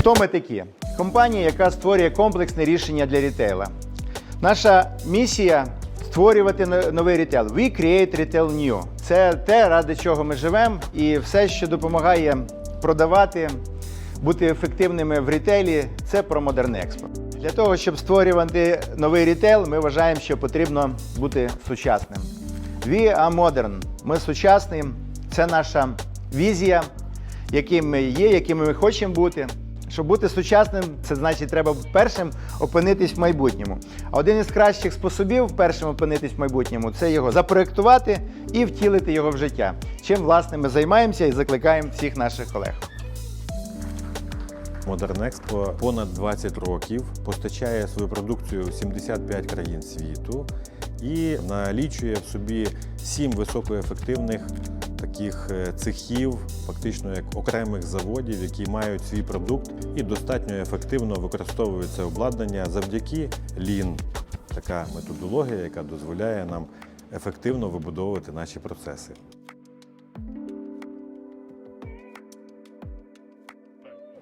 Хто ми такі? Компанія, яка створює комплексне рішення для рітейла. Наша місія створювати новий рітейл. We create retail new. Це те, ради чого ми живемо, і все, що допомагає продавати, бути ефективними в рітейлі, це про Modern Expo. Для того, щоб створювати новий рітейл, ми вважаємо, що потрібно бути сучасним. We are modern. Ми сучасні. Це наша візія, яким ми є, якими ми хочемо бути. Щоб бути сучасним, це значить, треба першим опинитись в майбутньому. А один із кращих способів першим опинитись в майбутньому це його запроектувати і втілити його в життя. Чим власне ми займаємося і закликаємо всіх наших колег. Expo понад 20 років постачає свою продукцію в 75 країн світу і налічує в собі сім високоефективних таких е, цехів, фактично як окремих заводів, які мають свій продукт і достатньо ефективно використовують обладнання завдяки Lean. Така методологія, яка дозволяє нам ефективно вибудовувати наші процеси.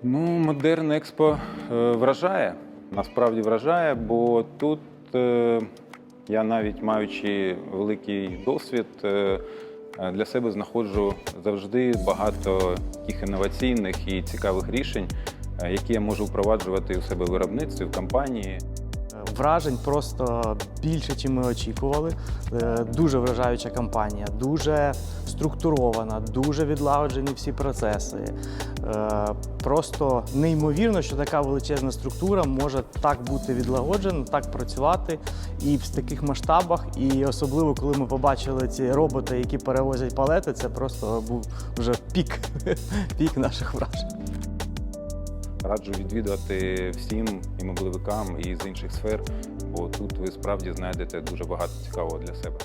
Ну, Модерн Експо е, вражає, насправді вражає, бо тут е, я навіть маючи великий досвід, для себе знаходжу завжди багато таких інноваційних і цікавих рішень, е, які я можу впроваджувати у себе в виробництві, в компанії. Вражень просто більше, ніж ми очікували. Е, Дуже вражаюча кампанія, дуже структурована, дуже відлагоджені всі процеси. Е, Просто неймовірно, що така величезна структура може так бути відлагоджена, так працювати і в таких масштабах. І особливо, коли ми побачили ці роботи, які перевозять палети, це просто був вже пік, пік наших вражень. Раджу відвідувати всім і мобливикам, і з інших сфер, бо тут ви справді знайдете дуже багато цікавого для себе.